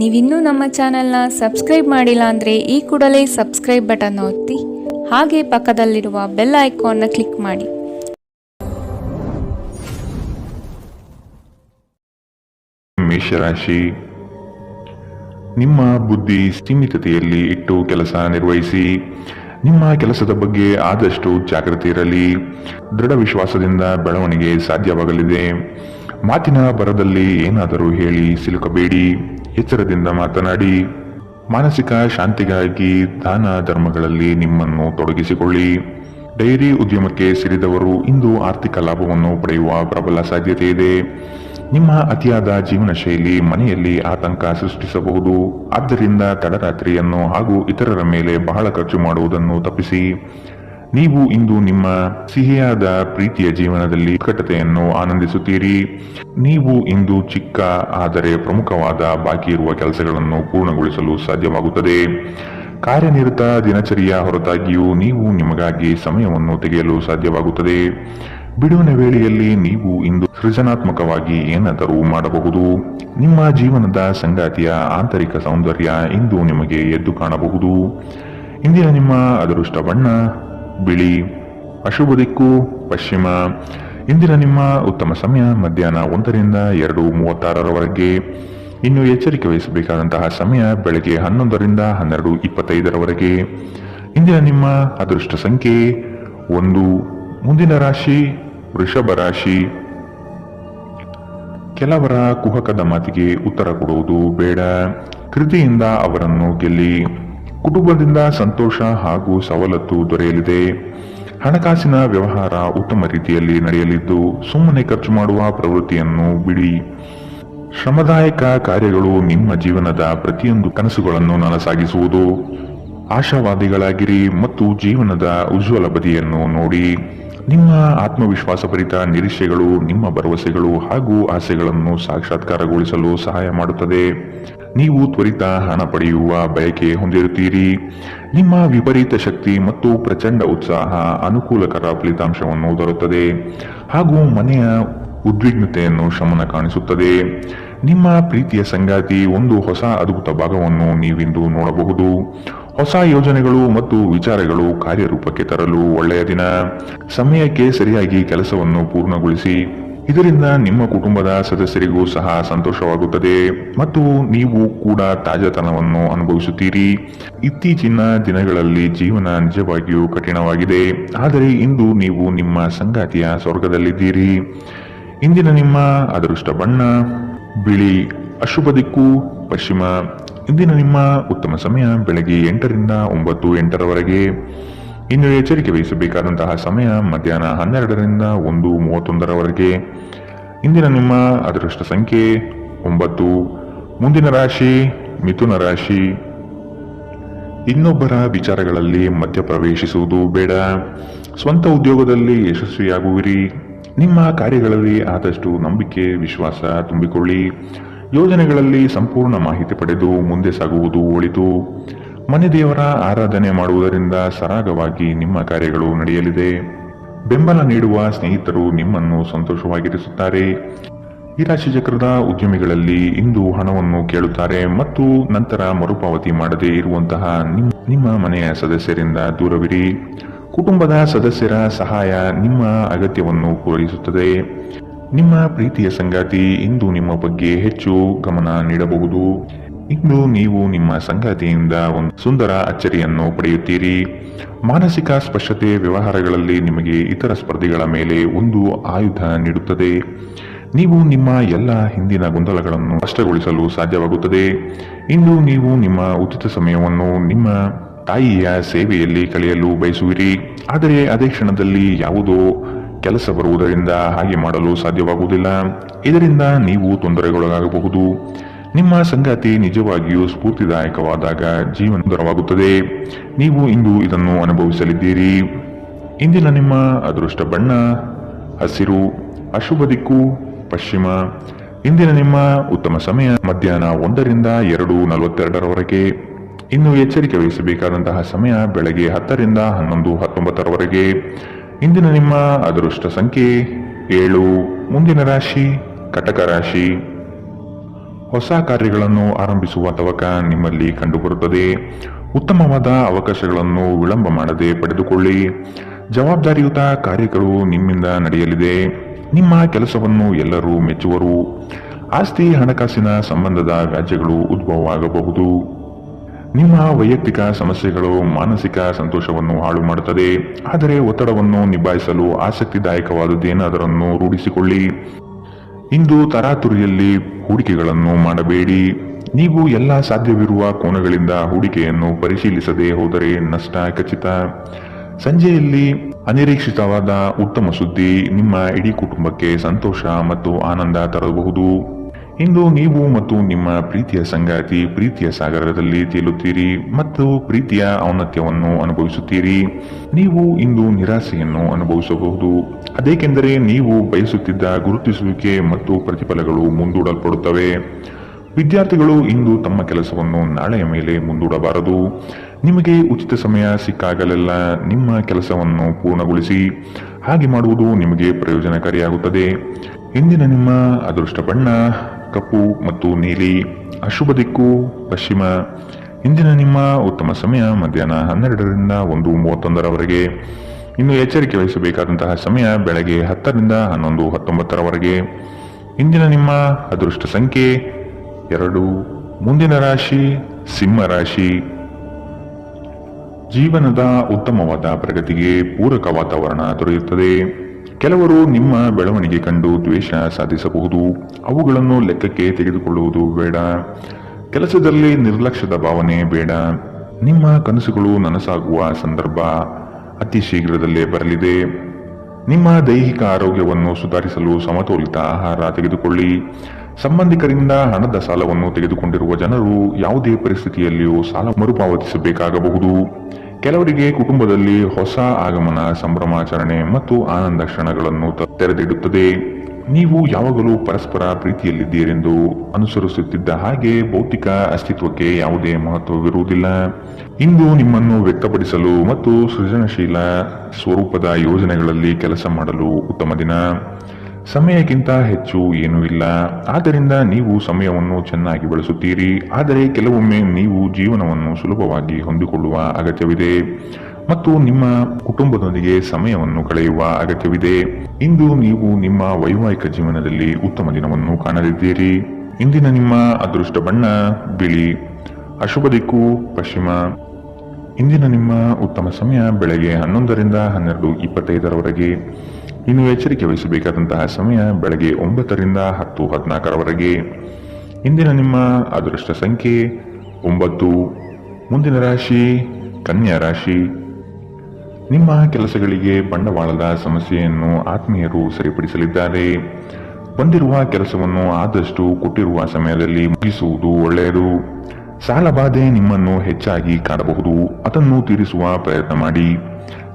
ನೀವಿನ್ನೂ ನಮ್ಮ ಚಾನೆಲ್ನ ಸಬ್ಸ್ಕ್ರೈಬ್ ಮಾಡಿಲ್ಲ ಅಂದರೆ ಈ ಕೂಡಲೇ ಸಬ್ಸ್ಕ್ರೈಬ್ ಬಟನ್ ಒತ್ತಿ, ಹಾಗೆ ಪಕ್ಕದಲ್ಲಿರುವ ಬೆಲ್ ಐಕಾನ್ನ ಕ್ಲಿಕ್ ಮಾಡಿ. ಮೇಷರಾಶಿ. ನಿಮ್ಮ ಬುದ್ಧಿ ಸೀಮಿತತೆಯಲ್ಲಿ ಇಟ್ಟು ಕೆಲಸ ನಿರ್ವಹಿಸಿ, ನಿಮ್ಮ ಕೆಲಸದ ಬಗ್ಗೆ ಆದಷ್ಟು ಜಾಗೃತಿ ಇರಲಿ. ದೃಢ ವಿಶ್ವಾಸದಿಂದ ಬೆಳವಣಿಗೆ ಸಾಧ್ಯವಾಗಲಿದೆ. ಮಾತಿನ ಬರದಲ್ಲಿ ಏನಾದರೂ ಹೇಳಿ ಸಿಲುಕಬೇಡಿ. ಎಚ್ಚರದಿಂದ ಮಾತನಾಡಿ. ಮಾನಸಿಕ ಶಾಂತಿಗಾಗಿ ದಾನ ಧರ್ಮಗಳಲ್ಲಿ ನಿಮ್ಮನ್ನು ತೊಡಗಿಸಿಕೊಳ್ಳಿ. ಡೈರಿ ಉದ್ಯಮಕ್ಕೆ ಸೇರಿದವರು ಇಂದು ಆರ್ಥಿಕ ಲಾಭವನ್ನು ಪಡೆಯುವ ಪ್ರಬಲ ಸಾಧ್ಯತೆ ಇದೆ. ನಿಮ್ಮ ಅತಿಯಾದ ಜೀವನ ಶೈಲಿ ಮನೆಯಲ್ಲಿ ಆತಂಕ ಸೃಷ್ಟಿಸಬಹುದು. ಆದ್ದರಿಂದ ತಡರಾತ್ರಿಯನ್ನು ಹಾಗೂ ಇತರರ ಮೇಲೆ ಬಹಳ ಖರ್ಚು ಮಾಡುವುದನ್ನು ತಪ್ಪಿಸಿ. ನೀವು ಇಂದು ನಿಮ್ಮ ಸಿಹಿಯಾದ ಪ್ರೀತಿಯ ಜೀವನದಲ್ಲಿ ಉತ್ಕಟತೆಯನ್ನು ಆನಂದಿಸುತ್ತೀರಿ. ನೀವು ಇಂದು ಚಿಕ್ಕ, ಆದರೆ ಪ್ರಮುಖವಾದ ಬಾಕಿ ಇರುವ ಕೆಲಸಗಳನ್ನು ಪೂರ್ಣಗೊಳಿಸಲು ಸಾಧ್ಯವಾಗುತ್ತದೆ. ಕಾರ್ಯನಿರತ ದಿನಚರಿಯ ಹೊರತಾಗಿಯೂ ನೀವು ನಿಮಗಾಗಿ ಸಮಯವನ್ನು ತೆಗೆಯಲು ಸಾಧ್ಯವಾಗುತ್ತದೆ. ಬಿಡುವಿನ ವೇಳೆಯಲ್ಲಿ ನೀವು ಇಂದು ಸೃಜನಾತ್ಮಕವಾಗಿ ಏನಾದರೂ ಮಾಡಬಹುದು. ನಿಮ್ಮ ಜೀವನದ ಸಂಗಾತಿಯ ಆಂತರಿಕ ಸೌಂದರ್ಯ ಇಂದು ನಿಮಗೆ ಎದ್ದು ಕಾಣಬಹುದು. ಇಂದಿನ ನಿಮ್ಮ ಅದೃಷ್ಟ ಬಣ್ಣ ಬಿಳಿ. ಅಶುಭ ದಿಕ್ಕು, ಪಶ್ಚಿಮ. ಇಂದಿನ ನಿಮ್ಮ ಉತ್ತಮ ಸಮಯ, ಮಧ್ಯಾಹ್ನ ಒಂದರಿಂದ ಎರಡು ಮೂವತ್ತಾರರವರೆಗೆ. ಇನ್ನು ಎಚ್ಚರಿಕೆ ವಹಿಸಬೇಕಾದಂತಹ ಸಮಯ ಬೆಳಗ್ಗೆ ಹನ್ನೊಂದರಿಂದ ಹನ್ನೆರಡು ಇಪ್ಪತ್ತೈದರವರೆಗೆ. ಇಂದಿನ ನಿಮ್ಮ ಅದೃಷ್ಟ ಸಂಖ್ಯೆ ಒಂದು. ಮುಂದಿನ ರಾಶಿ, ವೃಷಭ ರಾಶಿ. ಕೆಲವರ ಕುಹಕದ ಮಾತಿಗೆ ಉತ್ತರ ಕೊಡುವುದು ಬೇಡ. ಕೃತಿಯಿಂದ ಅವರನ್ನು ಗೆಲ್ಲಿ. ಕುಟುಂಬದಿಂದ ಸಂತೋಷ ಹಾಗೂ ಸವಲತ್ತು ದೊರೆಯಲಿದೆ. ಹಣಕಾಸಿನ ವ್ಯವಹಾರ ಉತ್ತಮ ರೀತಿಯಲ್ಲಿ ನಡೆಯಲಿದ್ದು, ಸುಮ್ಮನೆ ಖರ್ಚು ಮಾಡುವ ಪ್ರವೃತ್ತಿಯನ್ನು ಬಿಡಿ. ಶ್ರಮದಾಯಕ ಕಾರ್ಯಗಳು ನಿಮ್ಮ ಜೀವನದ ಪ್ರತಿಯೊಂದು ಕನಸುಗಳನ್ನು ನನಸಾಗಿಸುವುದು. ಆಶಾವಾದಿಗಳಾಗಿರಿ ಮತ್ತು ಜೀವನದ ಉಜ್ವಲ ಬದಿಯನ್ನು ನೋಡಿ. ನಿಮ್ಮ ಆತ್ಮವಿಶ್ವಾಸಭರಿತ ನಿರೀಕ್ಷೆಗಳು, ನಿಮ್ಮ ಭರವಸೆಗಳು ಹಾಗೂ ಆಸೆಗಳನ್ನು ಸಾಕ್ಷಾತ್ಕಾರಗೊಳಿಸಲು ಸಹಾಯ ಮಾಡುತ್ತದೆ. ನೀವು ತ್ವರಿತ ಹಣ ಪಡೆಯುವ ಬಯಕೆ ಹೊಂದಿರುತ್ತೀರಿ. ನಿಮ್ಮ ವಿಪರೀತ ಶಕ್ತಿ ಮತ್ತು ಪ್ರಚಂಡ ಉತ್ಸಾಹ ಅನುಕೂಲಕರ ಫಲಿತಾಂಶವನ್ನು ತರುತ್ತದೆ. ಹಾಗೂ ಮನೆಯ ಉದ್ವಿಗ್ನತೆಯನ್ನು ಶಮನ ಕಾಣಿಸುತ್ತದೆ. ನಿಮ್ಮ ಪ್ರೀತಿಯ ಸಂಗಾತಿ ಒಂದು ಹೊಸ ಅದ್ಭುತ ಭಾಗವನ್ನು ನೀವಿಂದು ನೋಡಬಹುದು. ಹೊಸ ಯೋಜನೆಗಳು ಮತ್ತು ವಿಚಾರಗಳು ಕಾರ್ಯರೂಪಕ್ಕೆ ತರಲು ಒಳ್ಳೆಯ ದಿನ. ಸಮಯಕ್ಕೆ ಸರಿಯಾಗಿ ಕೆಲಸವನ್ನು ಪೂರ್ಣಗೊಳಿಸಿ. ಇದರಿಂದ ನಿಮ್ಮ ಕುಟುಂಬದ ಸದಸ್ಯರಿಗೂ ಸಹ ಸಂತೋಷವಾಗುತ್ತದೆ. ಮತ್ತು ನೀವು ಕೂಡ ತಾಜಾತನವನ್ನು ಅನುಭವಿಸುತ್ತೀರಿ. ಇತ್ತೀಚಿನ ದಿನಗಳಲ್ಲಿ ಜೀವನ ನಿಜವಾಗಿಯೂ ಕಠಿಣವಾಗಿದೆ. ಆದರೆ ಇಂದು ನೀವು ನಿಮ್ಮ ಸಂಗಾತಿಯ ಸ್ವರ್ಗದಲ್ಲಿದ್ದೀರಿ. ಇಂದಿನ ನಿಮ್ಮ ಅದೃಷ್ಟ ಬಣ್ಣ, ಬಿಳಿ ಅಶುಭ ದಿಕ್ಕು, ಪಶ್ಚಿಮ ಇಂದಿನ ನಿಮ್ಮ ಉತ್ತಮ ಸಮಯ ಬೆಳಗ್ಗೆ ಎಂಟರಿಂದ ಒಂಬತ್ತು ಎಂಟರವರೆಗೆ. ಇನ್ನು ಎಚ್ಚರಿಕೆ ವಹಿಸಬೇಕಾದಂತಹ ಸಮಯ ಮಧ್ಯಾಹ್ನ ಹನ್ನೆರಡರಿಂದ ಒಂದು ಮೂವತ್ತೊಂದರವರೆಗೆ. ಇಂದಿನ ನಿಮ್ಮ ಅದೃಷ್ಟ ಸಂಖ್ಯೆ ಒಂಬತ್ತು. ಮುಂದಿನ ರಾಶಿ ಮಿಥುನ ರಾಶಿ. ಇನ್ನೊಬ್ಬರ ವಿಚಾರಗಳಲ್ಲಿ ಮಧ್ಯಪ್ರವೇಶಿಸುವುದು ಬೇಡ. ಸ್ವಂತ ಉದ್ಯೋಗದಲ್ಲಿ ಯಶಸ್ವಿಯಾಗುವಿರಿ. ನಿಮ್ಮ ಕಾರ್ಯಗಳಲ್ಲಿ ಆದಷ್ಟು ನಂಬಿಕೆ, ವಿಶ್ವಾಸ ತುಂಬಿಕೊಳ್ಳಿ. ಯೋಜನೆಗಳಲ್ಲಿ ಸಂಪೂರ್ಣ ಮಾಹಿತಿ ಪಡೆದು ಮುಂದೆ ಸಾಗುವುದು ಒಳಿತು. ಮನೆ ದೇವರ ಆರಾಧನೆ ಮಾಡುವುದರಿಂದ ಸರಾಗವಾಗಿ ನಿಮ್ಮ ಕಾರ್ಯಗಳು ನಡೆಯಲಿದೆ. ಬೆಂಬಲ ನೀಡುವ ಸ್ನೇಹಿತರು ನಿಮ್ಮನ್ನು ಸಂತೋಷವಾಗಿರಿಸುತ್ತಾರೆ. ಈ ರಾಶಿ ಚಕ್ರದ ಉದ್ಯಮಿಗಳಲ್ಲಿ ಇಂದು ಹಣವನ್ನು ಕೇಳುತ್ತಾರೆ ಮತ್ತು ನಂತರ ಮರುಪಾವತಿ ಮಾಡದೇ ಇರುವಂತಹ ನಿಮ್- ನಿಮ್ಮ ಮನೆಯ ಸದಸ್ಯರಿಂದ ದೂರವಿರಿ. ಕುಟುಂಬದ ಸದಸ್ಯರ ಸಹಾಯ ನಿಮ್ಮ ಅಗತ್ಯವನ್ನು ಪೂರೈಸುತ್ತದೆ. ನಿಮ್ಮ ಪ್ರೀತಿಯ ಸಂಗಾತಿ ಇಂದು ನಿಮ್ಮ ಬಗ್ಗೆ ಹೆಚ್ಚು ಗಮನ ನೀಡಬಹುದು. ಇಂದು ನೀವು ನಿಮ್ಮ ಸಂಗಾತಿಯಿಂದ ಒಂದು ಸುಂದರ ಅಚ್ಚರಿಯನ್ನು ಪಡೆಯುತ್ತೀರಿ. ಮಾನಸಿಕ ಸ್ಪಷ್ಟತೆ ವ್ಯವಹಾರಗಳಲ್ಲಿ ನಿಮಗೆ ಇತರ ಸ್ಪರ್ಧಿಗಳ ಮೇಲೆ ಒಂದು ಆಯುಧ ನೀಡುತ್ತದೆ. ನೀವು ನಿಮ್ಮ ಎಲ್ಲ ಹಿಂದಿನ ಗೊಂದಲಗಳನ್ನು ಸ್ಪಷ್ಟಗೊಳಿಸಲು ಸಾಧ್ಯವಾಗುತ್ತದೆ. ಇಂದು ನೀವು ನಿಮ್ಮ ಉಚಿತ ಸಮಯವನ್ನು ನಿಮ್ಮ ತಾಯಿಯ ಸೇವೆಯಲ್ಲಿ ಕಳೆಯಲು ಬಯಸುವಿರಿ. ಆದರೆ ಅದೇ ಕ್ಷಣದಲ್ಲಿ ಯಾವುದೋ ಕೆಲಸ ಬರುವುದರಿಂದ ಹಾಗೆ ಮಾಡಲು ಸಾಧ್ಯವಾಗುವುದಿಲ್ಲ. ಇದರಿಂದ ನೀವು ತೊಂದರೆಗೊಳಗಾಗಬಹುದು. ನಿಮ್ಮ ಸಂಗಾತಿ ನಿಜವಾಗಿಯೂ ಸ್ಫೂರ್ತಿದಾಯಕವಾದಾಗ ಜೀವನ ದೊರವಾಗುತ್ತದೆ ನೀವು ಇಂದು ಇದನ್ನು ಅನುಭವಿಸಲಿದ್ದೀರಿ. ಇಂದಿನ ನಿಮ್ಮ ಅದೃಷ್ಟ ಬಣ್ಣ, ಹಸಿರು, ಅಶುಭ ದಿಕ್ಕು, ಪಶ್ಚಿಮ. ಇಂದಿನ ನಿಮ್ಮ ಉತ್ತಮ ಸಮಯ ಮಧ್ಯಾಹ್ನ ಒಂದರಿಂದ ಎರಡು ನಲವತ್ತೆರಡರವರೆಗೆ. ಇನ್ನು ಎಚ್ಚರಿಕೆ ವಹಿಸಬೇಕಾದಂತಹ ಸಮಯ ಬೆಳಗ್ಗೆ ಹತ್ತರಿಂದ ಹನ್ನೊಂದು ಹತ್ತೊಂಬತ್ತರವರೆಗೆ. ಇಂದಿನ ನಿಮ್ಮ ಅದೃಷ್ಟ ಸಂಖ್ಯೆ ಏಳು, ಮುಂದಿನ ರಾಶಿ, ಕಟಕ ರಾಶಿ. ಹೊಸ ಕಾರ್ಯಗಳನ್ನು ಆರಂಭಿಸುವ ತವಕ ನಿಮ್ಮಲ್ಲಿ ಕಂಡುಬರುತ್ತದೆ. ಉತ್ತಮವಾದ ಅವಕಾಶಗಳನ್ನು ವಿಳಂಬ ಮಾಡದೆ ಪಡೆದುಕೊಳ್ಳಿ. ಜವಾಬ್ದಾರಿಯುತ ಕಾರ್ಯಗಳು ನಿಮ್ಮಿಂದ ನಡೆಯಲಿದೆ. ನಿಮ್ಮ ಕೆಲಸವನ್ನು ಎಲ್ಲರೂ ಮೆಚ್ಚುವರು. ಆಸ್ತಿ ಹಣಕಾಸಿನ ಸಂಬಂಧದ ವ್ಯಾಜ್ಯಗಳು ಉದ್ಭವವಾಗಬಹುದು. ನಿಮ್ಮ ವೈಯಕ್ತಿಕ ಸಮಸ್ಯೆಗಳು ಮಾನಸಿಕ ಸಂತೋಷವನ್ನು ಹಾಳು ಮಾಡುತ್ತದೆ. ಆದರೆ ಒತ್ತಡವನ್ನು ನಿಭಾಯಿಸಲು ಆಸಕ್ತಿದಾಯಕವಾದದ್ದೇನಾದರನ್ನು ರೂಢಿಸಿಕೊಳ್ಳಿ. ಇಂದು ತರಾತುರಿಯಲ್ಲಿ ಹೂಡಿಕೆಗಳನ್ನು ಮಾಡಬೇಡಿ. ನೀವು ಎಲ್ಲ ಸಾಧ್ಯವಿರುವ ಕೋನಗಳಿಂದ ಹೂಡಿಕೆಯನ್ನು ಪರಿಶೀಲಿಸದೆ ಹೋದರೆ ನಷ್ಟ ಖಚಿತ. ಸಂಜೆಯಲ್ಲಿ ಅನಿರೀಕ್ಷಿತವಾದ ಉತ್ತಮ ಸುದ್ದಿ ನಿಮ್ಮ ಇಡೀ ಕುಟುಂಬಕ್ಕೆ ಸಂತೋಷ ಮತ್ತು ಆನಂದ ತರಬಹುದು. ಇಂದು ನೀವು ಮತ್ತು ನಿಮ್ಮ ಪ್ರೀತಿಯ ಸಂಗಾತಿ ಪ್ರೀತಿಯ ಸಾಗರದಲ್ಲಿ ತೇಲುತ್ತೀರಿ ಮತ್ತು ಪ್ರೀತಿಯ ಔನ್ನತ್ಯವನ್ನು ಅನುಭವಿಸುತ್ತೀರಿ. ನೀವು ಇಂದು ನಿರಾಸೆಯನ್ನು ಅನುಭವಿಸಬಹುದು. ಅದೇಕೆಂದರೆ ನೀವು ಬಯಸುತ್ತಿದ್ದ ಗುರುತಿಸುವಿಕೆ ಮತ್ತು ಪ್ರತಿಫಲಗಳು ಮುಂದೂಡಲ್ಪಡುತ್ತವೆ. ವಿದ್ಯಾರ್ಥಿಗಳು ಇಂದು ತಮ್ಮ ಕೆಲಸವನ್ನು ನಾಳೆಯ ಮೇಲೆ ಮುಂದೂಡಬಾರದು. ನಿಮಗೆ ಉಚಿತ ಸಮಯ ಸಿಕ್ಕಾಗಲೆಲ್ಲ ನಿಮ್ಮ ಕೆಲಸವನ್ನು ಪೂರ್ಣಗೊಳಿಸಿ. ಹಾಗೆ ಮಾಡುವುದು ನಿಮಗೆ ಪ್ರಯೋಜನಕಾರಿಯಾಗುತ್ತದೆ. ಇಂದಿನ ನಿಮ್ಮ ಅದೃಷ್ಟ ಬಣ್ಣ ಕಪ್ಪು ಮತ್ತು ನೀಲಿ, ಅಶುಭ ದಿಕ್ಕು, ಪಶ್ಚಿಮ, ಇಂದಿನ ನಿಮ್ಮ ಉತ್ತಮ ಸಮಯ ಮಧ್ಯಾಹ್ನ ಹನ್ನೆರಡರಿಂದ ಒಂದು ಮೂವತ್ತೊಂದರವರೆಗೆ. ಇನ್ನು ಎಚ್ಚರಿಕೆ ವಹಿಸಬೇಕಾದಂತಹ ಸಮಯ ಬೆಳಗ್ಗೆ ಹತ್ತರಿಂದ ಹನ್ನೊಂದು ಹತ್ತೊಂಬತ್ತರವರೆಗೆ. ಇಂದಿನ ನಿಮ್ಮ ಅದೃಷ್ಟ ಸಂಖ್ಯೆ ಎರಡು, ಮುಂದಿನ ರಾಶಿ ಸಿಂಹ ರಾಶಿ. ಜೀವನದ ಉತ್ತಮವಾದ ಪ್ರಗತಿಗೆ ಪೂರಕ ವಾತಾವರಣ ದೊರೆಯುತ್ತದೆ. ಕೆಲವರು ನಿಮ್ಮ ಬೆಳವಣಿಗೆ ಕಂಡು ದ್ವೇಷ ಸಾಧಿಸಬಹುದು. ಅವುಗಳನ್ನು ಲೆಕ್ಕಕ್ಕೆ ತೆಗೆದುಕೊಳ್ಳುವುದು ಬೇಡ. ಕೆಲಸದಲ್ಲಿ ನಿರ್ಲಕ್ಷ್ಯದ ಭಾವನೆ ಬೇಡ. ನಿಮ್ಮ ಕನಸುಗಳು ನನಸಾಗುವ ಸಂದರ್ಭ ಅತಿ ಶೀಘ್ರದಲ್ಲೇ ಬರಲಿದೆ. ನಿಮ್ಮ ದೈಹಿಕ ಆರೋಗ್ಯವನ್ನು ಸುಧಾರಿಸಲು ಸಮತೋಲಿತ ಆಹಾರ ತೆಗೆದುಕೊಳ್ಳಿ. ಸಂಬಂಧಿಕರಿಂದ ಹಣದ ಸಾಲವನ್ನು ತೆಗೆದುಕೊಂಡಿರುವ ಜನರು ಯಾವುದೇ ಪರಿಸ್ಥಿತಿಯಲ್ಲಿಯೂ ಸಾಲ ಮರುಪಾವತಿಸಬೇಕಾಗಬಹುದು. ಕೆಲವರಿಗೆ ಕುಟುಂಬದಲ್ಲಿ ಹೊಸ ಆಗಮನ, ಸಂಭ್ರಮಾಚರಣೆ ಮತ್ತು ಆನಂದ ಕ್ಷಣಗಳನ್ನು ತೆರೆದಿಡುತ್ತದೆ. ನೀವು ಯಾವಾಗಲೂ ಪರಸ್ಪರ ಪ್ರೀತಿಯಲ್ಲಿದ್ದೀರೆಂದು ಅನುಸರಿಸುತ್ತಿದ್ದ ಹಾಗೆ ಭೌತಿಕ ಅಸ್ತಿತ್ವಕ್ಕೆ ಯಾವುದೇ ಮಹತ್ವವಿರುವುದಿಲ್ಲ. ಇಂದು ನಿಮ್ಮನ್ನು ವ್ಯಕ್ತಪಡಿಸಲು ಮತ್ತು ಸೃಜನಶೀಲ ಸ್ವರೂಪದ ಯೋಜನೆಗಳಲ್ಲಿ ಕೆಲಸ ಮಾಡಲು ಉತ್ತಮ ದಿನ. ಸಮಯಕ್ಕಿಂತ ಹೆಚ್ಚು ಏನೂ ಇಲ್ಲ. ಆದ್ದರಿಂದ ನೀವು ಸಮಯವನ್ನು ಚೆನ್ನಾಗಿ ಬಳಸುತ್ತೀರಿ. ಆದರೆ ಕೆಲವೊಮ್ಮೆ ನೀವು ಜೀವನವನ್ನು ಸುಲಭವಾಗಿ ಹೊಂದಿಕೊಳ್ಳುವ ಅಗತ್ಯವಿದೆ. ಮತ್ತು ನಿಮ್ಮ ಕುಟುಂಬದೊಂದಿಗೆ ಸಮಯವನ್ನು ಕಳೆಯುವ ಅಗತ್ಯವಿದೆ. ಇಂದು ನೀವು ನಿಮ್ಮ ವೈವಾಹಿಕ ಜೀವನದಲ್ಲಿ ಉತ್ತಮ ದಿನವನ್ನು ಕಾಣಲಿದ್ದೀರಿ. ಇಂದಿನ ನಿಮ್ಮ ಅದೃಷ್ಟ ಬಣ್ಣ ಬಿಳಿ, ಅಶುಭ ದಿಕ್ಕು ಪಶ್ಚಿಮ. ಇಂದಿನ ನಿಮ್ಮ ಉತ್ತಮ ಸಮಯ, ಬೆಳಗ್ಗೆ ಹನ್ನೊಂದರಿಂದ ಹನ್ನೆರಡು ಇಪ್ಪತ್ತೈದರವರೆಗೆ. ಇನ್ನು ಎಚ್ಚರಿಕೆ ವಹಿಸಬೇಕಾದಂತಹ ಸಮಯ, ಬೆಳಗ್ಗೆ ಒಂಬತ್ತರಿಂದ ಹತ್ತು ಹದಿನಾಲ್ಕರವರೆಗೆ. ಇಂದಿನ ನಿಮ್ಮ ಅದೃಷ್ಟ ಸಂಖ್ಯೆ ಒಂಬತ್ತು. ಮುಂದಿನ ರಾಶಿ, ಕನ್ಯಾ ರಾಶಿ. ನಿಮ್ಮ ಕೆಲಸಗಳಿಗೆ ಬಂಡವಾಳದ ಸಮಸ್ಯೆಯನ್ನು ಆತ್ಮೀಯರು ಸರಿಪಡಿಸಲಿದ್ದಾರೆ. ಬಂದಿರುವ ಕೆಲಸವನ್ನು ಆದಷ್ಟು ಕೊಟ್ಟಿರುವ ಸಮಯದಲ್ಲಿ ಮುಗಿಸುವುದು ಒಳ್ಳೆಯದು. ಸಾಲಬಾಧೆ ನಿಮ್ಮನ್ನು ಹೆಚ್ಚಾಗಿ ಕಾಣಬಹುದು. ಅದನ್ನು ತೀರಿಸುವ ಪ್ರಯತ್ನ ಮಾಡಿ.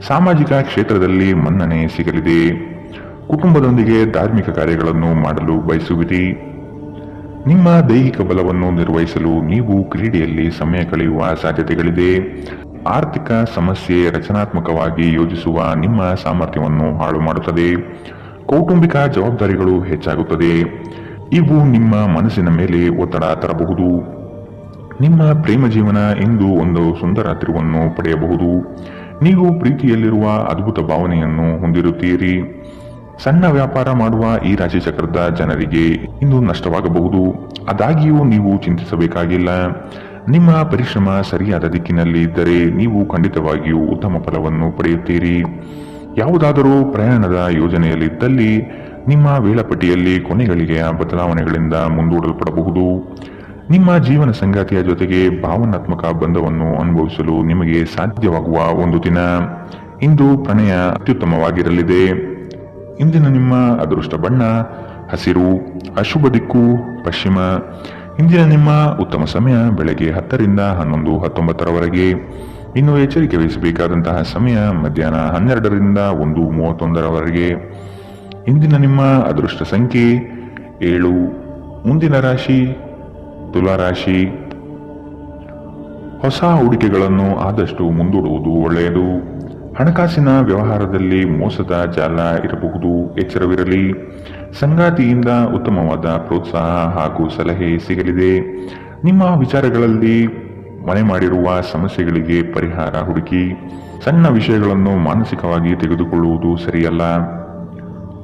ಸಾಮಾಜಿಕ ಕ್ಷೇತ್ರದಲ್ಲಿ ಮನ್ನಣೆ ಸಿಗಲಿದೆ. ಕುಟುಂಬದೊಂದಿಗೆ ಧಾರ್ಮಿಕ ಕಾರ್ಯಗಳನ್ನು ಮಾಡಲು ಬಯಸುವಿರಿ. ನಿಮ್ಮ ದೈಹಿಕ ಬಲವನ್ನು ನಿರ್ವಹಿಸಲು ನೀವು ಕ್ರೀಡೆಯಲ್ಲಿ ಸಮಯ ಕಳೆಯುವ ಸಾಧ್ಯತೆಗಳಿದೆ. ಆರ್ಥಿಕ ಸಮಸ್ಯೆ ರಚನಾತ್ಮಕವಾಗಿ ಯೋಜಿಸುವ ನಿಮ್ಮ ಸಾಮರ್ಥ್ಯವನ್ನು ಹಾಳು ಮಾಡುತ್ತದೆ. ಕೌಟುಂಬಿಕ ಜವಾಬ್ದಾರಿಗಳು ಹೆಚ್ಚಾಗುತ್ತದೆ. ಇವು ನಿಮ್ಮ ಮನಸ್ಸಿನ ಮೇಲೆ ಒತ್ತಡ ತರಬಹುದು. ನಿಮ್ಮ ಪ್ರೇಮ ಜೀವನ ಇಂದು ಒಂದು ಸುಂದರ ತಿರುವನ್ನು ಪಡೆಯಬಹುದು. ನೀವು ಪ್ರೀತಿಯಲ್ಲಿರುವ ಅದ್ಭುತ ಭಾವನೆಯನ್ನು ಹೊಂದಿರುತ್ತೀರಿ. ಸಣ್ಣ ವ್ಯಾಪಾರ ಮಾಡುವ ಈ ರಾಶಿ ಚಕ್ರದ ಜನರಿಗೆ ಇಂದು ನಷ್ಟವಾಗಬಹುದು. ಅದಾಗಿಯೂ ನೀವು ಚಿಂತಿಸಬೇಕಾಗಿಲ್ಲ. ನಿಮ್ಮ ಪರಿಶ್ರಮ ಸರಿಯಾದ ದಿಕ್ಕಿನಲ್ಲಿ ಇದ್ದರೆ ನೀವು ಖಂಡಿತವಾಗಿಯೂ ಉತ್ತಮ ಫಲವನ್ನು ಪಡೆಯುತ್ತೀರಿ. ಯಾವುದಾದರೂ ಪ್ರಯಾಣದ ಯೋಜನೆಯಲ್ಲಿದ್ದಲ್ಲಿ ನಿಮ್ಮ ವೇಳಾಪಟ್ಟಿಯಲ್ಲಿ ಕೊನೆಗಳಿಗೆಯ ಬದಲಾವಣೆಗಳಿಂದ ಮುಂದೂಡಲ್ಪಡಬಹುದು. ನಿಮ್ಮ ಜೀವನ ಸಂಗಾತಿಯ ಜೊತೆಗೆ ಭಾವನಾತ್ಮಕ ಬಂಧವನ್ನು ಅನುಭವಿಸಲು ನಿಮಗೆ ಸಾಧ್ಯವಾಗುವ ಒಂದು ದಿನ. ಇಂದು ಪ್ರಣಯ ಅತ್ಯುತ್ತಮವಾಗಿರಲಿದೆ. ಇಂದಿನ ನಿಮ್ಮ ಅದೃಷ್ಟ ಬಣ್ಣ, ಹಸಿರು, ಅಶುಭ ದಿಕ್ಕು, ಪಶ್ಚಿಮ. ಇಂದಿನ ನಿಮ್ಮ ಉತ್ತಮ ಸಮಯ ಬೆಳಗ್ಗೆ ಹತ್ತರಿಂದ ಹನ್ನೊಂದು, ಹತ್ತೊಂಬತ್ತರವರೆಗೆ. ಇನ್ನು ಎಚ್ಚರಿಕೆ ವಹಿಸಬೇಕಾದಂತಹ ಸಮಯ ಮಧ್ಯಾಹ್ನ ಹನ್ನೆರಡರಿಂದ ಒಂದು, ಮೂವತ್ತೊಂದರವರೆಗೆ. ಇಂದಿನ ನಿಮ್ಮ ಅದೃಷ್ಟ ಸಂಖ್ಯೆ ಏಳು. ಮುಂದಿನ ರಾಶಿ ತುಲಾ ರಾಶಿ ಹೊಸ ಹೂಡಿಕೆಗಳನ್ನು ಆದಷ್ಟು ಮುಂದೂಡುವುದು ಒಳ್ಳೆಯದು. ಹಣಕಾಸಿನ ವ್ಯವಹಾರದಲ್ಲಿ ಮೋಸದ ಜಾಲ ಇರಬಹುದು, ಎಚ್ಚರವಿರಲಿ. ಸಂಗಾತಿಯಿಂದ ಉತ್ತಮವಾದ ಪ್ರೋತ್ಸಾಹ ಹಾಗೂ ಸಲಹೆ ಸಿಗಲಿದೆ. ನಿಮ್ಮ ವಿಚಾರಗಳಲ್ಲಿ ಮನೆ ಮಾಡಿರುವ ಸಮಸ್ಯೆಗಳಿಗೆ ಪರಿಹಾರ ಹುಡುಕಿ, ಸಣ್ಣ ವಿಷಯಗಳನ್ನು ಮಾನಸಿಕವಾಗಿ ತೆಗೆದುಕೊಳ್ಳುವುದು ಸರಿಯಲ್ಲ.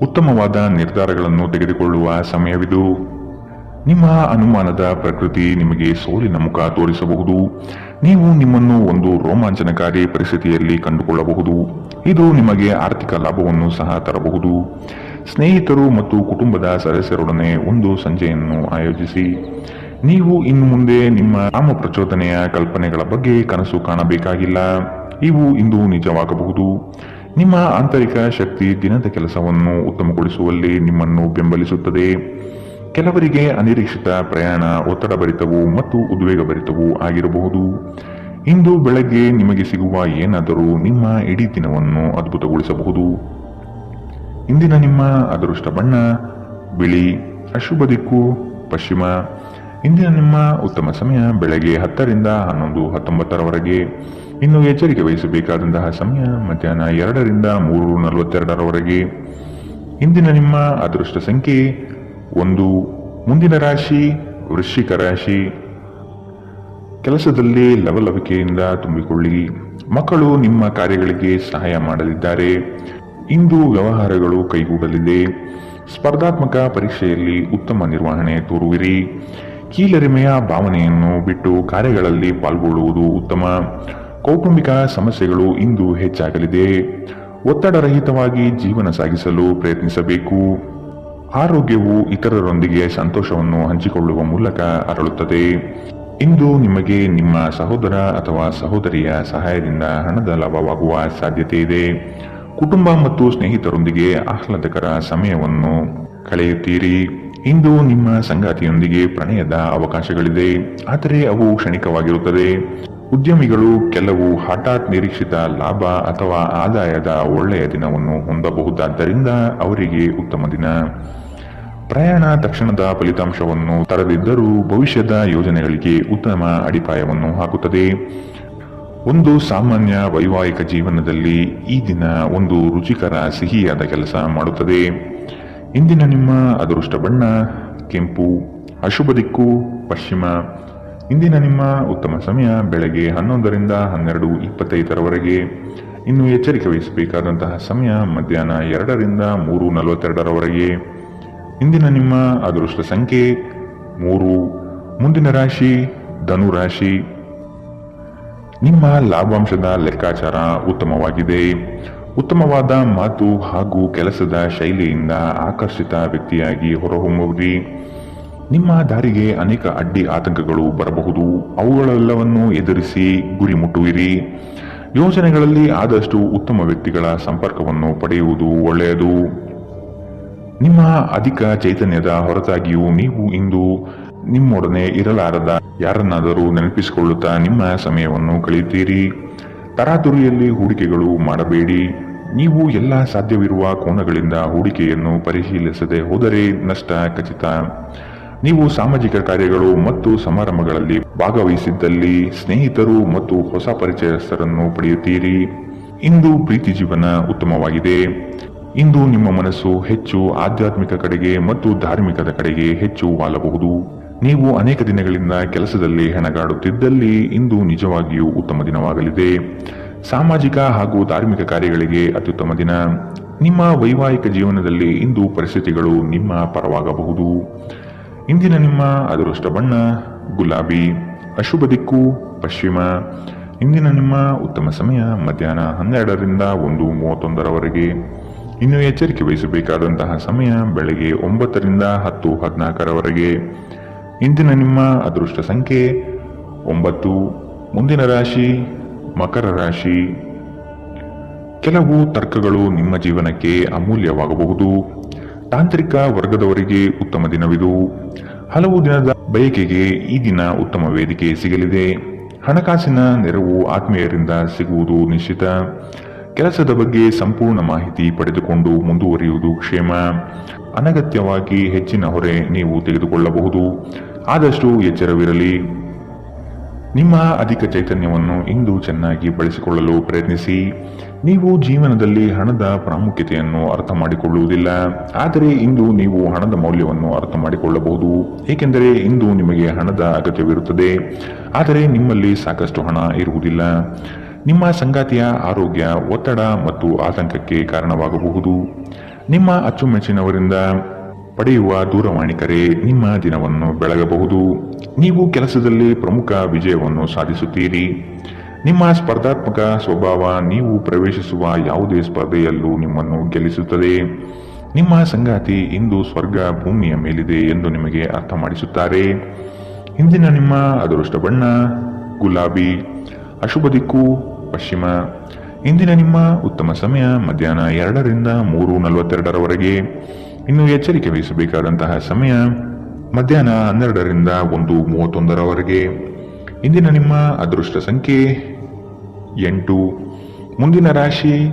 ಉತ್ತಮವಾದ ನಿರ್ಧಾರಗಳನ್ನು ತೆಗೆದುಕೊಳ್ಳುವ ಸಮಯವಿದು. ನಿಮ್ಮ ಅನುಮಾನದ ಪ್ರಕೃತಿ ನಿಮಗೆ ಸೋಲಿನ ಮುಖ ತೋರಿಸಬಹುದು. ನೀವು ನಿಮ್ಮನ್ನು ಒಂದು ರೋಮಾಂಚನಕಾರಿ ಪರಿಸ್ಥಿತಿಯಲ್ಲಿ ಕಂಡುಕೊಳ್ಳಬಹುದು. ಇದು ನಿಮಗೆ ಆರ್ಥಿಕ ಲಾಭವನ್ನು ಸಹ ತರಬಹುದು. ಸ್ನೇಹಿತರು ಮತ್ತು ಕುಟುಂಬದ ಸದಸ್ಯರೊಡನೆ ಒಂದು ಸಂಜೆಯನ್ನು ಆಯೋಜಿಸಿ, ನೀವು ಇನ್ನು ಮುಂದೆ ನಿಮ್ಮ ಕಾಮ ಪ್ರಚೋದನೆಯ ಕಲ್ಪನೆಗಳ ಬಗ್ಗೆ ಕನಸು ಕಾಣಬೇಕಾಗಿಲ್ಲ. ಇವು ಇಂದು ನಿಜವಾಗಬಹುದು. ನಿಮ್ಮ ಆಂತರಿಕ ಶಕ್ತಿ ದಿನದ ಕೆಲಸವನ್ನು ಉತ್ತಮಗೊಳಿಸುವಲ್ಲಿ ನಿಮ್ಮನ್ನು ಬೆಂಬಲಿಸುತ್ತದೆ. ಕೆಲವರಿಗೆ ಅನಿರೀಕ್ಷಿತ ಪ್ರಯಾಣ ಒತ್ತಡ ಭರಿತವು ಮತ್ತು ಉದ್ವೇಗಭರಿತವೂ ಆಗಿರಬಹುದು. ಇಂದು ಬೆಳಗ್ಗೆ ನಿಮಗೆ ಸಿಗುವ ಏನಾದರೂ ನಿಮ್ಮ ಇಡೀ ದಿನವನ್ನು ಅದ್ಭುತಗೊಳಿಸಬಹುದು. ಇಂದಿನ ನಿಮ್ಮ ಅದೃಷ್ಟ ಬಣ್ಣ, ಬಿಳಿ, ಅಶುಭ ದಿಕ್ಕು, ಪಶ್ಚಿಮ. ಇಂದಿನ ನಿಮ್ಮ ಉತ್ತಮ ಸಮಯ ಬೆಳಗ್ಗೆ ಹತ್ತರಿಂದ ಹನ್ನೊಂದು, ಹತ್ತೊಂಬತ್ತರವರೆಗೆ. ಇನ್ನು ಎಚ್ಚರಿಕೆ ವಹಿಸಬೇಕಾದಂತಹ ಸಮಯ ಮಧ್ಯಾಹ್ನ ಎರಡರಿಂದ ಮೂರು ನಲವತ್ತೆರಡರವರೆಗೆ. ಇಂದಿನ ನಿಮ್ಮ ಅದೃಷ್ಟ ಸಂಖ್ಯೆ ಒಂದು ಮುಂದಿನ ರಾಶಿ, ವೃಶ್ಚಿಕ ರಾಶಿ. ಕೆಲಸದಲ್ಲಿ ಲವಲವಿಕೆಯಿಂದ ತುಂಬಿಕೊಳ್ಳಿ. ಮಕ್ಕಳು ನಿಮ್ಮ ಕಾರ್ಯಗಳಿಗೆ ಸಹಾಯ ಮಾಡಲಿದ್ದಾರೆ. ಇಂದು ವ್ಯವಹಾರಗಳು ಕೈಗೂಡಲಿದೆ. ಸ್ಪರ್ಧಾತ್ಮಕ ಪರೀಕ್ಷೆಯಲ್ಲಿ ಉತ್ತಮ ನಿರ್ವಹಣೆ ತೋರುವಿರಿ. ಕೀಳರಿಮೆಯ ಭಾವನೆಯನ್ನು ಬಿಟ್ಟು ಕಾರ್ಯಗಳಲ್ಲಿ ಪಾಲ್ಗೊಳ್ಳುವುದು ಉತ್ತಮ. ಕೌಟುಂಬಿಕ ಸಮಸ್ಯೆಗಳು ಇಂದು ಹೆಚ್ಚಾಗಲಿದೆ. ಒತ್ತಡರಹಿತವಾಗಿ ಜೀವನ ಸಾಗಿಸಲು ಪ್ರಯತ್ನಿಸಬೇಕು. ಆರೋಗ್ಯವು ಇತರರೊಂದಿಗೆ ಸಂತೋಷವನ್ನು ಹಂಚಿಕೊಳ್ಳುವ ಮೂಲಕ ಅರಳುತ್ತದೆ. ಇಂದು ನಿಮಗೆ ನಿಮ್ಮ ಸಹೋದರ ಅಥವಾ ಸಹೋದರಿಯ ಸಹಾಯದಿಂದ ಹಣದ ಲಾಭವಾಗುವ ಸಾಧ್ಯತೆ ಇದೆ. ಕುಟುಂಬ ಮತ್ತು ಸ್ನೇಹಿತರೊಂದಿಗೆ ಆಹ್ಲಾದಕರ ಸಮಯವನ್ನು ಕಳೆಯುತ್ತೀರಿ. ಇಂದು ನಿಮ್ಮ ಸಂಗಾತಿಯೊಂದಿಗೆ ಪ್ರಣಯದ ಅವಕಾಶಗಳಿದೆ. ಆದರೆ ಅವು ಕ್ಷಣಿಕವಾಗಿರುತ್ತದೆ. ಉದ್ಯಮಿಗಳು ಕೆಲವು ಹಠಾತ್ ನಿರೀಕ್ಷಿತ ಲಾಭ ಅಥವಾ ಆದಾಯದ ಒಳ್ಳೆಯ ದಿನವನ್ನು ಹೊಂದಬಹುದಾದ್ದರಿಂದ ಅವರಿಗೆ ಉತ್ತಮ ದಿನ. ಪ್ರಯಾಣ ತಕ್ಷಣದ ಫಲಿತಾಂಶವನ್ನು ತರದಿದ್ದರೂ ಭವಿಷ್ಯದ ಯೋಜನೆಗಳಿಗೆ ಉತ್ತಮ ಅಡಿಪಾಯವನ್ನು ಹಾಕುತ್ತದೆ. ಒಂದು ಸಾಮಾನ್ಯ ವೈವಾಹಿಕ ಜೀವನದಲ್ಲಿ ಈ ದಿನ ಒಂದು ರುಚಿಕರ ಸಿಹಿಯಾದ ಕೆಲಸ ಮಾಡುತ್ತದೆ. ಇಂದಿನ ನಿಮ್ಮ ಅದೃಷ್ಟ ಬಣ್ಣ, ಕೆಂಪು, ಅಶುಭ ದಿಕ್ಕು, ಪಶ್ಚಿಮ ಇಂದಿನ ನಿಮ್ಮ ಉತ್ತಮ ಸಮಯ, ಬೆಳಗ್ಗೆ ಹನ್ನೊಂದರಿಂದ ಹನ್ನೆರಡು ಇಪ್ಪತ್ತೈದರವರೆಗೆ. ಇನ್ನು ಎಚ್ಚರಿಕೆ ವಹಿಸಬೇಕಾದಂತಹ ಸಮಯ ಮಧ್ಯಾಹ್ನ ಎರಡರಿಂದ ಮೂರು ನಲವತ್ತೆರಡರವರೆಗೆ. ಇಂದಿನ ನಿಮ್ಮ ಅದೃಷ್ಟ ಸಂಖ್ಯೆ ಮೂರು. ಮುಂದಿನ ರಾಶಿ ಧನು ರಾಶಿ. ನಿಮ್ಮ ಲಾಭಾಂಶದ ಲೆಕ್ಕಾಚಾರ ಉತ್ತಮವಾಗಿದೆ. ಉತ್ತಮವಾದ ಮಾತು ಹಾಗೂ ಕೆಲಸದ ಶೈಲಿಯಿಂದ ಆಕರ್ಷಿತ ವ್ಯಕ್ತಿಯಾಗಿ ಹೊರಹೊಮ್ಮುವಿರಿ. ನಿಮ್ಮ ದಾರಿಗೆ ಅನೇಕ ಅಡ್ಡಿ ಆತಂಕಗಳು ಬರಬಹುದು. ಅವುಗಳೆಲ್ಲವನ್ನು ಎದುರಿಸಿ ಗುರಿ ಮುಟ್ಟುವಿರಿ ಯೋಜನೆಗಳಲ್ಲಿ ಆದಷ್ಟು ಉತ್ತಮ ವ್ಯಕ್ತಿಗಳ ಸಂಪರ್ಕವನ್ನು ಪಡೆಯುವುದು ಒಳ್ಳೆಯದು. ನಿಮ್ಮ ಅಧಿಕ ಚೈತನ್ಯದ ಹೊರತಾಗಿಯೂ ನೀವು ಇಂದು ನಿಮ್ಮೊಡನೆ ಇರಲಾರದ ಯಾರನ್ನಾದರೂ ನೆನಪಿಸಿಕೊಳ್ಳುತ್ತಾ ನಿಮ್ಮ ಸಮಯವನ್ನು ಕಳೆಯುತ್ತೀರಿ. ತರಾತುರಿಯಲ್ಲಿ ಹೂಡಿಕೆಗಳು ಮಾಡಬೇಡಿ. ನೀವು ಎಲ್ಲ ಸಾಧ್ಯವಿರುವ ಕೋನಗಳಿಂದ ಹೂಡಿಕೆಯನ್ನು ಪರಿಶೀಲಿಸದೆ ಹೋದರೆ ನಷ್ಟ ಖಚಿತ. ನೀವು ಸಾಮಾಜಿಕ ಕಾರ್ಯಗಳು ಮತ್ತು ಸಮಾರಂಭಗಳಲ್ಲಿ ಭಾಗವಹಿಸಿದ್ದಲ್ಲಿ ಸ್ನೇಹಿತರು ಮತ್ತು ಹೊಸ ಪರಿಚಯಸ್ಥರನ್ನು ಪಡೆಯುತ್ತೀರಿ. ಇಂದು ಪ್ರೀತಿ ಜೀವನ ಉತ್ತಮವಾಗಿದೆ. ಇಂದು ನಿಮ್ಮ ಮನಸ್ಸು ಹೆಚ್ಚು ಆಧ್ಯಾತ್ಮಿಕ ಕಡೆಗೆ ಮತ್ತು ಧಾರ್ಮಿಕದ ಕಡೆಗೆ ಹೆಚ್ಚು ವಾಲಬಹುದು. ನೀವು ಅನೇಕ ದಿನಗಳಿಂದ ಕೆಲಸದಲ್ಲಿ ಹೆಣಗಾಡುತ್ತಿದ್ದಲ್ಲಿ ಇಂದು ನಿಜವಾಗಿಯೂ ಉತ್ತಮ ದಿನವಾಗಲಿದೆ. ಸಾಮಾಜಿಕ ಹಾಗೂ ಧಾರ್ಮಿಕ ಕಾರ್ಯಗಳಿಗೆ ಅತ್ಯುತ್ತಮ ದಿನ. ನಿಮ್ಮ ವೈವಾಹಿಕ ಜೀವನದಲ್ಲಿ ಇಂದು ಪರಿಸ್ಥಿತಿಗಳು ನಿಮ್ಮ ಪರವಾಗಬಹುದು. ಇಂದಿನ ನಿಮ್ಮ ಅದೃಷ್ಟ ಬಣ್ಣ, ಗುಲಾಬಿ, ಅಶುಭ ದಿಕ್ಕು, ಪಶ್ಚಿಮ. ಇಂದಿನ ನಿಮ್ಮ ಉತ್ತಮ ಸಮಯ ಮಧ್ಯಾಹ್ನ ಹನ್ನೆರಡರಿಂದ ಒಂದು ಮೂವತ್ತೊಂದರವರೆಗೆ. ಇನ್ನು ಎಚ್ಚರಿಕೆ ವಹಿಸಬೇಕಾದಂತಹ ಸಮಯ ಬೆಳಗ್ಗೆ ಒಂಬತ್ತರಿಂದ ಹತ್ತು ಹದಿನಾಲ್ಕರವರೆಗೆ. ಇಂದಿನ ನಿಮ್ಮ ಅದೃಷ್ಟ ಸಂಖ್ಯೆ ಒಂಬತ್ತು. ಮುಂದಿನ ರಾಶಿ ಮಕರ ರಾಶಿ. ಕೆಲವು ತರ್ಕಗಳು ನಿಮ್ಮ ಜೀವನಕ್ಕೆ ಅಮೂಲ್ಯವಾಗಬಹುದು. ತಾಂತ್ರಿಕ ವರ್ಗದವರಿಗೆ ಉತ್ತಮ ದಿನವಿದು. ಹಲವು ದಿನದ ಬಯಕೆಗೆ ಈ ದಿನ ಉತ್ತಮ ವೇದಿಕೆ ಸಿಗಲಿದೆ. ಹಣಕಾಸಿನ ನೆರವು ಆತ್ಮೀಯರಿಂದ ಸಿಗುವುದು ನಿಶ್ಚಿತ. ಕೆಲಸದ ಬಗ್ಗೆ ಸಂಪೂರ್ಣ ಮಾಹಿತಿ ಪಡೆದುಕೊಂಡು ಮುಂದುವರಿಯುವುದು ಕ್ಷೇಮ. ಅನಗತ್ಯವಾಗಿ ಹೆಚ್ಚಿನ ಹೊರೆ ನೀವು ತೆಗೆದುಕೊಳ್ಳಬಹುದು. ಆದಷ್ಟು ಎಚ್ಚರವಿರಲಿ. ನಿಮ್ಮ ಅಧಿಕ ಚೈತನ್ಯವನ್ನು ಇಂದು ಚೆನ್ನಾಗಿ ಬಳಸಿಕೊಳ್ಳಲು ಪ್ರಯತ್ನಿಸಿ. ನೀವು ಜೀವನದಲ್ಲಿ ಹಣದ ಪ್ರಾಮುಖ್ಯತೆಯನ್ನು ಅರ್ಥ ಮಾಡಿಕೊಳ್ಳುವುದಿಲ್ಲ. ಆದರೆ ಇಂದು ನೀವು ಹಣದ ಮೌಲ್ಯವನ್ನು ಅರ್ಥ ಮಾಡಿಕೊಳ್ಳಬಹುದು. ಏಕೆಂದರೆ ಇಂದು ನಿಮಗೆ ಹಣದ ಅಗತ್ಯವಿರುತ್ತದೆ. ಆದರೆ ನಿಮ್ಮಲ್ಲಿ ಸಾಕಷ್ಟು ಹಣ ಇರುವುದಿಲ್ಲ. ನಿಮ್ಮ ಸಂಗಾತಿಯ ಆರೋಗ್ಯ ಒತ್ತಡ ಮತ್ತು ಆತಂಕಕ್ಕೆ ಕಾರಣವಾಗಬಹುದು. ನಿಮ್ಮ ಅಚ್ಚುಮೆಚ್ಚಿನವರಿಂದ ಪಡೆಯುವ ದೂರವಾಣಿ ಕರೆ ನಿಮ್ಮ ದಿನವನ್ನು ಬೆಳಗಬಹುದು. ನೀವು ಕೆಲಸದಲ್ಲಿ ಪ್ರಮುಖ ವಿಜಯವನ್ನು ಸಾಧಿಸುತ್ತೀರಿ. ನಿಮ್ಮ ಸ್ಪರ್ಧಾತ್ಮಕ ಸ್ವಭಾವ ನೀವು ಪ್ರವೇಶಿಸುವ ಯಾವುದೇ ಸ್ಪರ್ಧೆಯಲ್ಲೂ ನಿಮ್ಮನ್ನು ಗೆಲ್ಲಿಸುತ್ತದೆ. ನಿಮ್ಮ ಸಂಗಾತಿ ಇಂದು ಸ್ವರ್ಗ ಭೂಮಿಯ ಮೇಲಿದೆ ಎಂದು ನಿಮಗೆ ಅರ್ಥ ಮಾಡಿಸುತ್ತಾರೆ ಇಂದಿನ ನಿಮ್ಮ ಅದೃಷ್ಟ ಬಣ್ಣ, ಗುಲಾಬಿ, ಅಶುಭ ದಿಕ್ಕು, ಪಶ್ಚಿಮ. ಇಂದಿನ ನಿಮ್ಮ ಉತ್ತಮ ಸಮಯ ಮಧ್ಯಾಹ್ನ ಎರಡರಿಂದ ಮೂರು ನಲವತ್ತೆರಡರವರೆಗೆ. ಇನ್ನು ಎಚ್ಚರಿಕೆ ವಹಿಸಬೇಕಾದಂತಹ ಸಮಯ ಮಧ್ಯಾಹ್ನ ಹನ್ನೆರಡರಿಂದ ಒಂದು ಮೂವತ್ತೊಂದರವರೆಗೆ. ಇಂದಿನ ನಿಮ್ಮ ಅದೃಷ್ಟ ಸಂಖ್ಯೆ ಎಂಟು. ಮುಂದಿನ ರಾಶಿ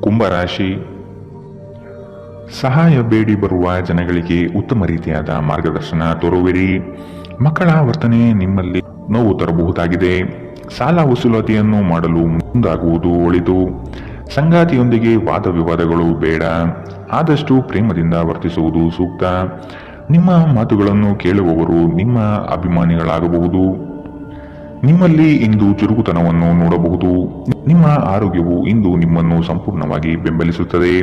ಕುಂಭರಾಶಿ ಸಹಾಯ ಬೇಡಿ ಬರುವ ಜನಗಳಿಗೆ ಉತ್ತಮ ರೀತಿಯಾದ ಮಾರ್ಗದರ್ಶನ ತೋರುವಿರಿ. ಮಕ್ಕಳ ವರ್ತನೆ ನಿಮ್ಮಲ್ಲಿ ನೋವು ತರಬಹುದಾಗಿದೆ. ಸಾಲ ವಸೂಲಾತಿಯನ್ನು ಮಾಡಲು ಮುಂದಾಗುವುದು ಒಳಿತು. ಸಂಗಾತಿಯೊಂದಿಗೆ ವಾದ ವಿವಾದಗಳು ಬೇಡ. ಆದಷ್ಟು ಪ್ರೇಮದಿಂದ ವರ್ತಿಸುವುದು ಸೂಕ್ತ. ನಿಮ್ಮ ಮಾತುಗಳನ್ನು ಕೇಳುವವರು ನಿಮ್ಮ ಅಭಿಮಾನಿಗಳಾಗಬಹುದು. ನಿಮ್ಮಲ್ಲಿ ಇಂದು ಚುರುಕುತನವನ್ನು ನೋಡಬಹುದು. ನಿಮ್ಮ ಆರೋಗ್ಯವು ಇಂದು ನಿಮ್ಮನ್ನು ಸಂಪೂರ್ಣವಾಗಿ ಬೆಂಬಲಿಸುತ್ತದೆ.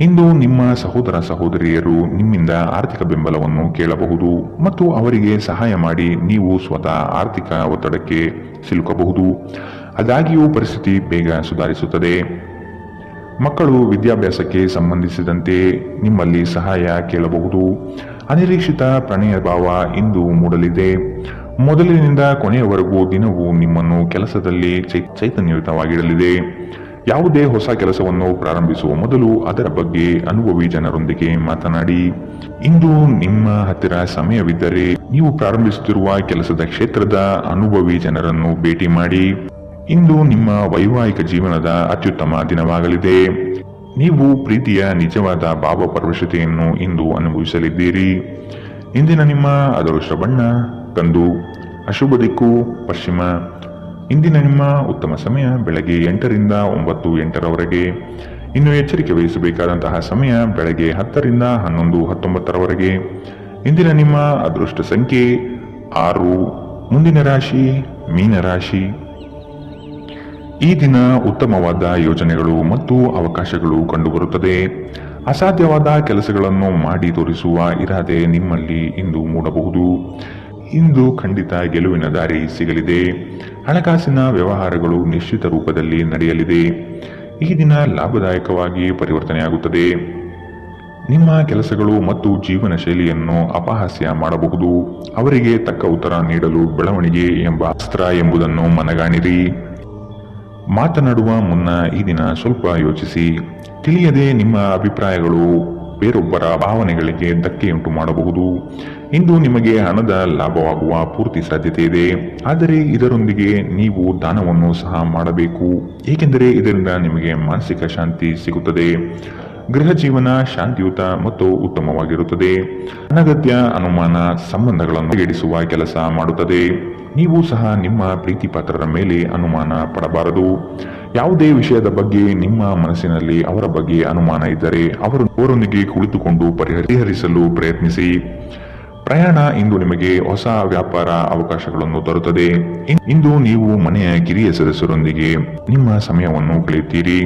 ಇಂದು ನಿಮ್ಮ ಸಹೋದರ ಸಹೋದರಿಯರು ನಿಮ್ಮಿಂದ ಆರ್ಥಿಕ ಬೆಂಬಲವನ್ನು ಕೇಳಬಹುದು ಮತ್ತು ಅವರಿಗೆ ಸಹಾಯ ಮಾಡಿ ನೀವು ಸ್ವತಃ ಆರ್ಥಿಕ ಒತ್ತಡಕ್ಕೆ ಸಿಲುಕಬಹುದು. ಅದಾಗಿಯೂ ಪರಿಸ್ಥಿತಿ ಬೇಗ ಸುಧಾರಿಸುತ್ತದೆ. ಮಕ್ಕಳು ವಿದ್ಯಾಭ್ಯಾಸಕ್ಕೆ ಸಂಬಂಧಿಸಿದಂತೆ ನಿಮ್ಮಲ್ಲಿ ಸಹಾಯ ಕೇಳಬಹುದು. ಅನಿರೀಕ್ಷಿತ ಪ್ರಣಯ ಭಾವ ಇಂದು ಮೂಡಲಿದೆ. ಮೊದಲಿನಿಂದ ಕೊನೆಯವರೆಗೂ ದಿನವೂ ನಿಮ್ಮನ್ನು ಕೆಲಸದಲ್ಲಿ ಚೈ- ಚೈತನ್ಯಯುತವಾಗಿಡಲಿದೆ. ಯಾವುದೇ ಹೊಸ ಕೆಲಸವನ್ನು ಪ್ರಾರಂಭಿಸುವ ಮೊದಲು ಅದರ ಬಗ್ಗೆ ಅನುಭವಿ ಜನರೊಂದಿಗೆ ಮಾತನಾಡಿ. ಇಂದು ನಿಮ್ಮ ಹತ್ತಿರ ಸಮಯವಿದ್ದರೆ ನೀವು ಪ್ರಾರಂಭಿಸುತ್ತಿರುವ ಕೆಲಸದ ಕ್ಷೇತ್ರದ ಅನುಭವಿ ಜನರನ್ನು ಭೇಟಿ ಮಾಡಿ. ಇಂದು ನಿಮ್ಮ ವೈವಾಹಿಕ ಜೀವನದ ಅತ್ಯುತ್ತಮ ದಿನವಾಗಲಿದೆ. ನೀವು ಪ್ರೀತಿಯ ನಿಜವಾದ ಭಾವಪರವಶತೆಯನ್ನು ಇಂದು ಅನುಭವಿಸಲಿದ್ದೀರಿ. ಇಂದಿನ ನಿಮ್ಮ ಅದೃಷ್ಟ ಬಣ್ಣ ಕಂದು ಅಶುಭ ದಿಕ್ಕು ಪಶ್ಚಿಮ. ಇಂದಿನ ನಿಮ್ಮ ಉತ್ತಮ ಸಮಯ ಬೆಳಗ್ಗೆ ಎಂಟರಿಂದ ಒಂಬತ್ತು ಎಂಟರವರೆಗೆ. ಇನ್ನು ಎಚ್ಚರಿಕೆ ವಹಿಸಬೇಕಾದಂತಹ ಸಮಯ ಬೆಳಗ್ಗೆ ಹತ್ತರಿಂದ ಹನ್ನೊಂದು ಹತ್ತೊಂಬತ್ತರವರೆಗೆ. ಇಂದಿನ ನಿಮ್ಮ ಅದೃಷ್ಟ ಸಂಖ್ಯೆ ಆರು. ಮುಂದಿನ ರಾಶಿ ಮೀನರಾಶಿ ಈ ದಿನ ಉತ್ತಮವಾದ ಯೋಜನೆಗಳು ಮತ್ತು ಅವಕಾಶಗಳು ಕಂಡುಬರುತ್ತದೆ. ಅಸಾಧ್ಯವಾದ ಕೆಲಸಗಳನ್ನು ಮಾಡಿ ತೋರಿಸುವ ಇರಾದೆ ನಿಮ್ಮಲ್ಲಿ ಇಂದು ಮೂಡಬಹುದು. ಇಂದು ಖಂಡಿತ ಗೆಲುವಿನ ದಾರಿ ಸಿಗಲಿದೆ. ಹಣಕಾಸಿನ ವ್ಯವಹಾರಗಳು ನಿಶ್ಚಿತ ರೂಪದಲ್ಲಿ ನಡೆಯಲಿದೆ. ಈ ದಿನ ಲಾಭದಾಯಕವಾಗಿ ಪರಿವರ್ತನೆಯಾಗುತ್ತದೆ. ನಿಮ್ಮ ಕೆಲಸಗಳು ಮತ್ತು ಜೀವನ ಶೈಲಿಯನ್ನು ಅಪಹಾಸ್ಯ ಮಾಡಬಹುದು. ಅವರಿಗೆ ತಕ್ಕ ಉತ್ತರ ನೀಡಲು ಬೆಳವಣಿಗೆ ಎಂಬ ಅಸ್ತ್ರ ಎಂಬುದನ್ನು ಮನಗಾಣಿರಿ. ಮಾತನಾಡುವ ಮುನ್ನ ಈ ದಿನ ಸ್ವಲ್ಪ ಯೋಚಿಸಿ. ತಿಳಿಯದೆ ನಿಮ್ಮ ಅಭಿಪ್ರಾಯಗಳು ಬೇರೊಬ್ಬರ ಭಾವನೆಗಳಿಗೆ ಧಕ್ಕೆಯುಂಟು ಮಾಡಬಹುದು. ಇಂದು ನಿಮಗೆ ಹಣದ ಲಾಭವಾಗುವ ಪೂರ್ತಿ ಸಾಧ್ಯತೆ ಇದೆ ಆದರೆ ಇದರೊಂದಿಗೆ ನೀವು ದಾನವನ್ನು ಸಹ ಮಾಡಬೇಕು. ಏಕೆಂದರೆ ಇದರಿಂದ ನಿಮಗೆ ಮಾನಸಿಕ ಶಾಂತಿ ಸಿಗುತ್ತದೆ. ಗೃಹ ಜೀವನ ಶಾಂತಿಯುತ ಮತ್ತು ಉತ್ತಮವಾಗಿರುತ್ತದೆ. ಅನಗತ್ಯ ಅನುಮಾನ ಸಂಬಂಧಗಳನ್ನು ಎಡಿಸುವ ಕೆಲಸ ಮಾಡುತ್ತದೆ. ನೀವು ಸಹ ನಿಮ್ಮ ಪ್ರೀತಿ ಪಾತ್ರರ ಮೇಲೆ ಅನುಮಾನ ಪಡಬಾರದು. ಯಾವುದೇ ವಿಷಯದ ಬಗ್ಗೆ ನಿಮ್ಮ ಮನಸ್ಸಿನಲ್ಲಿ ಅವರ ಬಗ್ಗೆ ಅನುಮಾನ ಇದ್ದರೆ ಅವರು ಅವರೊಂದಿಗೆ ಕುಳಿತುಕೊಂಡು ಪರಿಹರಿಸಲು ಪ್ರಯತ್ನಿಸಿ. ಪ್ರಯಾಣ ಇಂದು ನಿಮಗೆ ಹೊಸ ವ್ಯಾಪಾರ ಅವಕಾಶಗಳನ್ನು ತರುತ್ತದೆ. ಇಂದು ನೀವು ಮನೆಯ ಕಿರಿಯ ಸದಸ್ಯರೊಂದಿಗೆ ನಿಮ್ಮ ಸಮಯವನ್ನು ಕಳೆಯುತ್ತೀರಿ.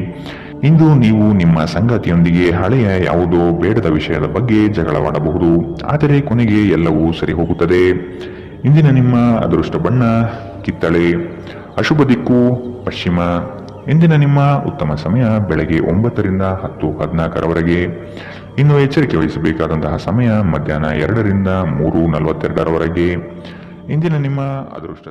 ಇಂದು ನೀವು ನಿಮ್ಮ ಸಂಗಾತಿಯೊಂದಿಗೆ ಹಳೆಯ ಯಾವುದೋ ಬೇಡದ ವಿಷಯದ ಬಗ್ಗೆ ಜಗಳವಾಡಬಹುದು. ಆದರೆ ಕೊನೆಗೆ ಎಲ್ಲವೂ ಸರಿ ಹೋಗುತ್ತದೆ ಇಂದಿನ ನಿಮ್ಮ ಅದೃಷ್ಟ ಬಣ್ಣ, ಕಿತ್ತಳೆ, ಅಶುಭ ದಿಕ್ಕು, ಪಶ್ಚಿಮ. ಇಂದಿನ ನಿಮ್ಮ ಉತ್ತಮ ಸಮಯ ಬೆಳಗ್ಗೆ ಒಂಬತ್ತರಿಂದ ಹತ್ತು ಹದಿನಾಲ್ಕರವರೆಗೆ. ಇನ್ನು ಎಚ್ಚರಿಕೆ ವಹಿಸಬೇಕಾದಂತಹ ಸಮಯ ಮಧ್ಯಾಹ್ನ ಎರಡರಿಂದ ಮೂರು ನಲವತ್ತೆರಡರವರೆಗೆ. ಇಂದಿನ ನಿಮ್ಮ ಅದೃಷ್ಟ